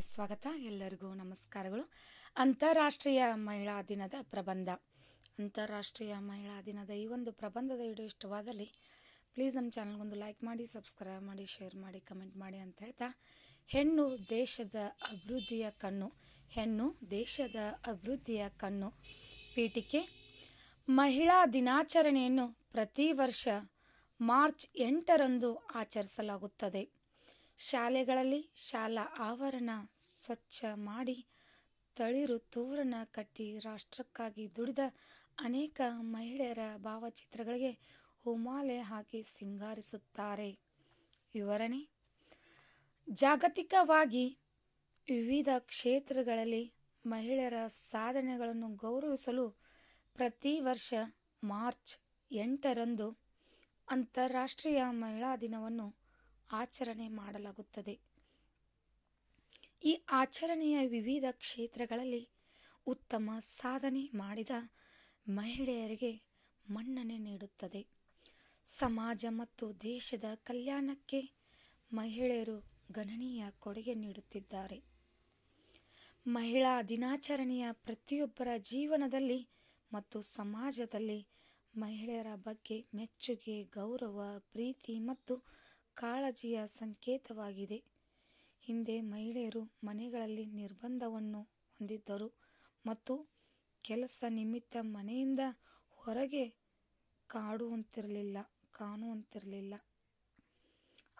ಸ್ವಾಗತ. ಎಲ್ಲರಿಗೂ ನಮಸ್ಕಾರಗಳು. ಅಂತಾರಾಷ್ಟ್ರೀಯ ಮಹಿಳಾ ದಿನದ ಪ್ರಬಂಧ. ಅಂತಾರಾಷ್ಟ್ರೀಯ ಮಹಿಳಾ ದಿನದ ಈ ಒಂದು ಪ್ರಬಂಧದ ವಿಡಿಯೋ ಇಷ್ಟವಾದಲ್ಲಿ ಪ್ಲೀಸ್ ನಮ್ಮ ಚಾನಲ್ಗೊಂದು ಲೈಕ್ ಮಾಡಿ ಸಬ್ಸ್ಕ್ರೈಬ್ ಮಾಡಿ ಶೇರ್ ಮಾಡಿ ಕಮೆಂಟ್ ಮಾಡಿ ಅಂತ ಹೇಳ್ತಾ ಹೆಣ್ಣು ದೇಶದ ಅಭಿವೃದ್ಧಿಯ ಕಣ್ಣು, ಹೆಣ್ಣು ದೇಶದ ಅಭಿವೃದ್ಧಿಯ ಕಣ್ಣು ಪೀಠಿಕೆ. ಮಹಿಳಾ ದಿನಾಚರಣೆಯನ್ನು ಪ್ರತಿ ವರ್ಷ ಮಾರ್ಚ್ ಎಂಟರಂದು ಆಚರಿಸಲಾಗುತ್ತದೆ. ಶಾಲೆಗಳಲ್ಲಿ ಶಾಲಾ ಆವರಣ ಸ್ವಚ್ಛ ಮಾಡಿ ತಳಿರು ತೋರಣ ಕಟ್ಟಿ ರಾಷ್ಟ್ರಕ್ಕಾಗಿ ದುಡಿದ ಅನೇಕ ಮಹಿಳೆಯರ ಭಾವಚಿತ್ರಗಳಿಗೆ ಹೂಮಾಲೆ ಹಾಕಿ ಸಿಂಗಾರಿಸುತ್ತಾರೆ. ವಿವರಣೆ, ಜಾಗತಿಕವಾಗಿ ವಿವಿಧ ಕ್ಷೇತ್ರಗಳಲ್ಲಿ ಮಹಿಳೆಯರ ಸಾಧನೆಗಳನ್ನು ಗೌರವಿಸಲು ಪ್ರತಿ ವರ್ಷ ಮಾರ್ಚ್ ಎಂಟರಂದು ಅಂತಾರಾಷ್ಟ್ರೀಯ ಮಹಿಳಾ ದಿನವನ್ನು ಆಚರಣೆ ಮಾಡಲಾಗುತ್ತದೆ. ಈ ಆಚರಣೆಯ ವಿವಿಧ ಕ್ಷೇತ್ರಗಳಲ್ಲಿ ಉತ್ತಮ ಸಾಧನೆ ಮಾಡಿದ ಮಹಿಳೆಯರಿಗೆ ಮನ್ನಣೆ ನೀಡುತ್ತದೆ. ಸಮಾಜ ಮತ್ತು ದೇಶದ ಕಲ್ಯಾಣಕ್ಕೆ ಮಹಿಳೆಯರು ಗಣನೀಯ ಕೊಡುಗೆ ನೀಡುತ್ತಿದ್ದಾರೆ. ಮಹಿಳಾ ದಿನಾಚರಣೆಯ ಪ್ರತಿಯೊಬ್ಬರ ಜೀವನದಲ್ಲಿ ಮತ್ತು ಸಮಾಜದಲ್ಲಿ ಮಹಿಳೆಯರ ಬಗ್ಗೆ ಮೆಚ್ಚುಗೆ, ಗೌರವ, ಪ್ರೀತಿ ಮತ್ತು ಕಾಳಜಿಯ ಸಂಕೇತವಾಗಿದೆ. ಹಿಂದೆ ಮಹಿಳೆಯರು ಮನೆಗಳಲ್ಲಿ ನಿರ್ಬಂಧವನ್ನು ಹೊಂದಿದ್ದರು ಮತ್ತು ಕೆಲಸ ನಿಮಿತ್ತ ಮನೆಯಿಂದ ಹೊರಗೆ ಕಾಡುವಂತಿರಲಿಲ್ಲ, ಕಾಣುವಂತಿರಲಿಲ್ಲ.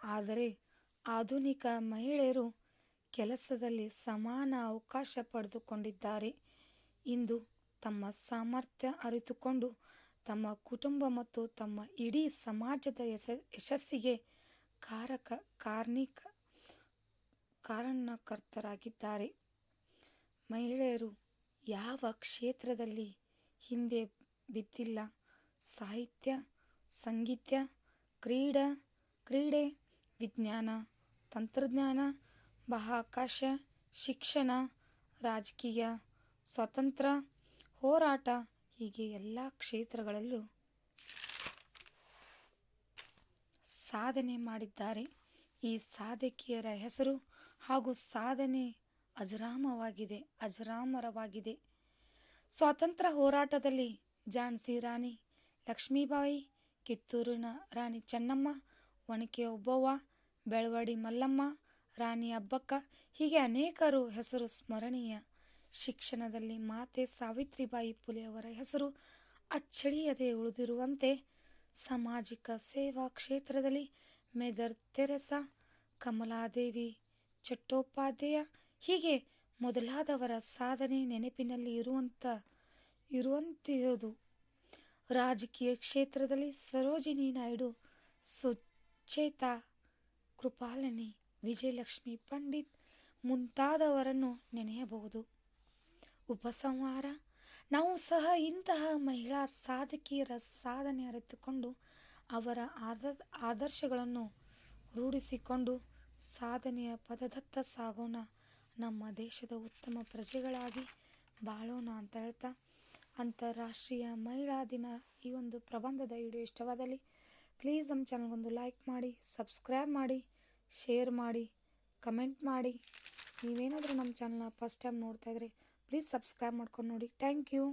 ಆದರೆ ಆಧುನಿಕ ಮಹಿಳೆಯರು ಕೆಲಸದಲ್ಲಿ ಸಮಾನ ಅವಕಾಶ ಪಡೆದುಕೊಂಡಿದ್ದಾರೆ. ಇಂದು ತಮ್ಮ ಸಾಮರ್ಥ್ಯ ಅರಿತುಕೊಂಡು ತಮ್ಮ ಕುಟುಂಬ ಮತ್ತು ತಮ್ಮ ಇಡೀ ಸಮಾಜದ ಯಶ, ಯಶಸ್ಸಿಗೆ ಕಾರಕ ಕಾರ್ಣಿಕ ಕಾರಣಕರ್ತರಾಗಿದ್ದಾರೆ. ಮಹಿಳೆಯರು ಯಾವ ಕ್ಷೇತ್ರದಲ್ಲಿ ಹಿಂದೆ ಬಿದ್ದಿಲ್ಲ? ಸಾಹಿತ್ಯ, ಸಂಗೀತ, ಕ್ರೀಡಾ, ಕ್ರೀಡೆ, ವಿಜ್ಞಾನ, ತಂತ್ರಜ್ಞಾನ, ಬಾಹ್ಯಾಕಾಶ, ಶಿಕ್ಷಣ, ರಾಜಕೀಯ, ಸ್ವಾತಂತ್ರ್ಯ, ಹೋರಾಟ ಹೀಗೆ ಎಲ್ಲ ಕ್ಷೇತ್ರಗಳಲ್ಲೂ ಸಾಧನೆ ಮಾಡಿದ್ದಾರೆ. ಈ ಸಾಧಕಿಯರ ಹೆಸರು ಹಾಗೂ ಸಾಧನೆ ಅಜರಾಮವಾಗಿದೆ, ಅಜರಾಮರವಾಗಿದೆ. ಸ್ವಾತಂತ್ರ್ಯ ಹೋರಾಟದಲ್ಲಿ ಝಾನ್ಸಿ ರಾಣಿ ಲಕ್ಷ್ಮೀಬಾಯಿ, ಕಿತ್ತೂರಿನ ರಾಣಿ ಚೆನ್ನಮ್ಮ ಒಣಕೆ ಒಬ್ಬವ್ವ ಬೆಳವಡಿ ಮಲ್ಲಮ್ಮ, ರಾಣಿ ಅಬ್ಬಕ್ಕ, ಹೀಗೆ ಅನೇಕರು ಹೆಸರು ಸ್ಮರಣೀಯ. ಶಿಕ್ಷಣದಲ್ಲಿ ಮಾತೆ ಸಾವಿತ್ರಿಬಾಯಿ ಪುಲೆ ಅವರ ಹೆಸರು ಅಚ್ಚಳಿಯದೆ ಉಳಿದಿರುವಂತೆ ಸಾಮಾಜಿಕ ಸೇವಾ ಕ್ಷೇತ್ರದಲ್ಲಿ ಮೇದರ್ ತೆರೆಸಾ, ಕಮಲಾದೇವಿ, ಚಟ್ಟೋಪಾಧ್ಯಾಯ ಹೀಗೆ ಮೊದಲಾದವರ ಸಾಧನೆ ನೆನಪಿನಲ್ಲಿ ಇರುವಂತ, ಇರುವಂತಿರುವುದು. ರಾಜಕೀಯ ಕ್ಷೇತ್ರದಲ್ಲಿ ಸರೋಜಿನಿ ನಾಯ್ಡು, ಸುಚೇತಾ ಕೃಪಾಲನಿ, ವಿಜಯಲಕ್ಷ್ಮಿ ಪಂಡಿತ್ ಮುಂತಾದವರನ್ನು ನೆನೆಯಬಹುದು. ಉಪಸಂಹಾರ ನಾವು ಸಹ ಇಂತಹ ಮಹಿಳಾ ಸಾಧಕಿಯರ ಸಾಧನೆ ಅರಿತುಕೊಂಡು ಅವರ ಆದ, ಆದರ್ಶಗಳನ್ನು ರೂಢಿಸಿಕೊಂಡು ಸಾಧನೆಯ ಪದದತ್ತ ಸಾಗೋಣ. ನಮ್ಮ ದೇಶದ ಉತ್ತಮ ಪ್ರಜೆಗಳಾಗಿ ಬಾಳೋಣ ಅಂತ ಹೇಳ್ತಾ ಅಂತಾರಾಷ್ಟ್ರೀಯ ಮಹಿಳಾ ದಿನ ಈ ಒಂದು ಪ್ರಬಂಧದ ವಿಡಿಯೋ ಇಷ್ಟವಾದಲ್ಲಿ ಪ್ಲೀಸ್ ನಮ್ಮ ಚಾನಲ್ಗೊಂದು ಲೈಕ್ ಮಾಡಿ ಸಬ್ಸ್ಕ್ರೈಬ್ ಮಾಡಿ ಶೇರ್ ಮಾಡಿ ಕಮೆಂಟ್ ಮಾಡಿ. ನೀವೇನಾದರೂ ನಮ್ಮ ಚಾನಲ್ನ ಫಸ್ಟ್ ಟೈಮ್ ನೋಡ್ತಾ ಇದ್ರೆ ಪ್ಲೀಸ್ ಸಬ್ಸ್ಕ್ರೈಬ್ ಮಾಡ್ಕೊಂಡು ನೋಡಿ. Thank you